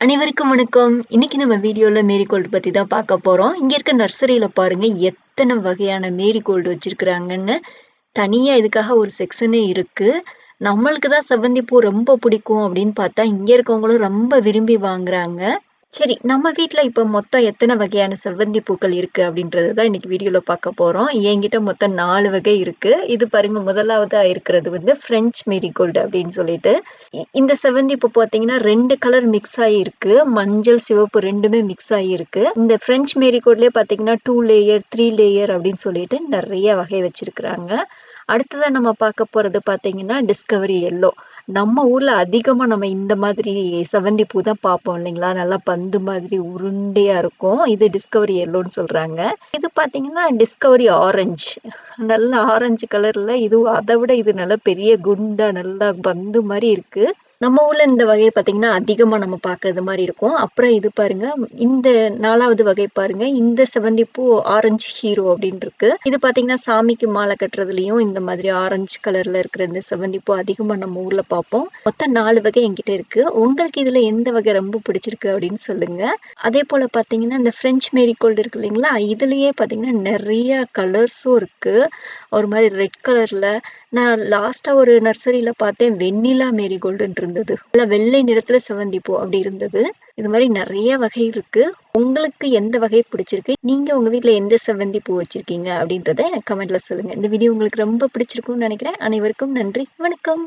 அனைவருக்கும் வணக்கம். இன்னைக்கு நம்ம வீடியோல மேரிகோல்டு பத்தி தான் பார்க்க போறோம். இங்க இருக்க நர்சரியில பாருங்க, எத்தனை வகையான மேரிகோல்டு வச்சிருக்கிறாங்கன்னு. தனியா இதுக்காக ஒரு செக்ஷனே இருக்கு. நம்மளுக்கு தான் செவ்வந்தி பூ ரொம்ப பிடிக்கும் அப்படின்னு பார்த்தா, இங்க இருக்கவங்களும் ரொம்ப விரும்பி வாங்குறாங்க. சரி, நம்ம வீட்ல இப்ப மொத்தம் எத்தன வகையான செவ்வந்தி பூக்கள் இருக்கு அப்படின்றது தான் இன்னைக்கு வீடியோல பார்க்க போறோம். என்கிட்ட மொத்தம் 4 வகை இருக்கு. இது பாருங்க முதலாவதா இருக்கிறது வந்து பிரெஞ்ச் மேரிகோல்டு அப்படின்னு சொல்லிட்டு. இ இந்த செவ்வந்தி பூ பார்த்தீங்கன்னா 2 கலர் மிக்ஸ் ஆகியிருக்கு. மஞ்சள், சிவப்பு 2மே மிக்ஸ் ஆகியிருக்கு. இந்த பிரெஞ்ச் மேரிகோல்ட்லயே பார்த்தீங்கன்னா 2 லேயர், 3 லேயர் அப்படின்னு சொல்லிட்டு நெறைய வகை வச்சிருக்கிறாங்க. அடுத்ததாக நம்ம பார்க்க போகிறது பார்த்தீங்கன்னா, டிஸ்கவரி எல்லோ. நம்ம ஊரில் அதிகமாக நம்ம இந்த மாதிரி செவ்வந்தி பூ தான் பார்ப்போம் இல்லைங்களா? நல்லா பந்து மாதிரி உருண்டையாக இருக்கும். இது டிஸ்கவரி எல்லோன்னு சொல்கிறாங்க இது பார்த்தீங்கன்னா, டிஸ்கவரி ஆரஞ்சு. நல்ல ஆரஞ்சு கலரில் இது அதை விட இது நல்லா பெரிய குண்டாக நல்லா பந்து மாதிரி இருக்குது நம்ம ஊர்ல இந்த வகையை பார்த்தீங்கன்னா, அதிகமா நம்ம பார்க்கறது மாதிரி இருக்கும். அப்புறம் இது பாருங்க, இந்த 4வது வகை பாருங்க. இந்த செவ்வந்தி பூ ஆரஞ்சு ஹீரோ அப்படின்னு இருக்கு. இது பார்த்தீங்கன்னா, சாமிக்கு மாலை கட்டுறதுலயும் இந்த மாதிரி ஆரஞ்சு கலர்ல இருக்கிற இந்த செவ்வந்தி பூ அதிகமா நம்ம ஊர்ல பார்ப்போம். மொத்தம் 4 வகை என்கிட்ட இருக்கு. உங்களுக்கு இதுல எந்த வகை ரொம்ப பிடிச்சிருக்கு அப்படின்னு சொல்லுங்க. அதேபோல பார்த்தீங்கன்னா, இந்த பிரெஞ்ச் மேரிகோல்டு இருக்கு இல்லைங்களா? இதுலயே பார்த்தீங்கன்னா, நிறைய கலர்ஸும் இருக்கு. ஒரு மாதிரி ரெட் கலர்ல. நான் லாஸ்ட்டா ஒரு நர்சரியில பார்த்தேன். வெண்ணிலா மேரிகோல்டுன்னு இருந்தது. நல்ல வெள்ளை நிறத்துல செவ்வந்தி பூ அப்படி இருந்தது. இது மாதிரி நிறைய வகை இருக்கு. உங்களுக்கு எந்த வகை பிடிச்சிருக்கு? நீங்க உங்க வீட்டுல எந்த செவ்வந்தி பூ வச்சிருக்கீங்க? அப்படின்றத எனக்கு கமெண்ட்ல சொல்லுங்க. இந்த வீடியோ உங்களுக்கு ரொம்ப பிடிச்சிருக்கும்னு நினைக்கிறேன் அனைவருக்கும் நன்றி. வணக்கம்.